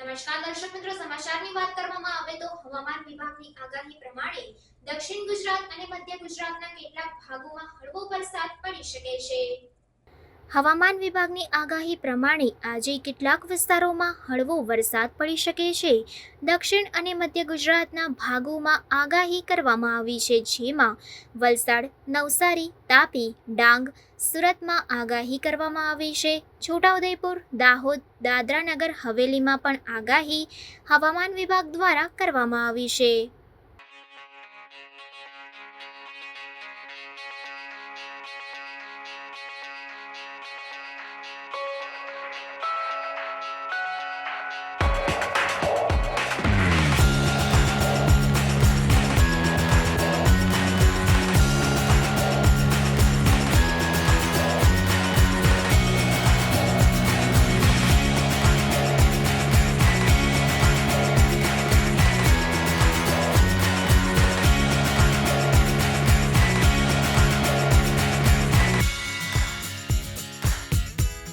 નમસ્કાર દર્શક મિત્રો, સમાચારની વાત કરવામાં આવે તો હવામાન વિભાગની આગાહી પ્રમાણે દક્ષિણ ગુજરાત અને મધ્ય ગુજરાતના કેટલાક ભાગોમાં હળવો વરસાદ પડી શકે છે. હવામાન વિભાગની આગાહી પ્રમાણે આજે કેટલાક વિસ્તારોમાં હળવો વરસાદ પડી શકે છે. દક્ષિણ અને મધ્ય ગુજરાતના ભાગોમાં આગાહી કરવામાં આવી છે, જેમાં વલસાડ, નવસારી, તાપી, ડાંગ, સુરતમાં આગાહી કરવામાં આવી છે. છોટાઉદેપુર, દાહોદ દાદરા નગર હવેલીમાં પણ આગાહી હવામાન વિભાગ દ્વારા કરવામાં આવી છે.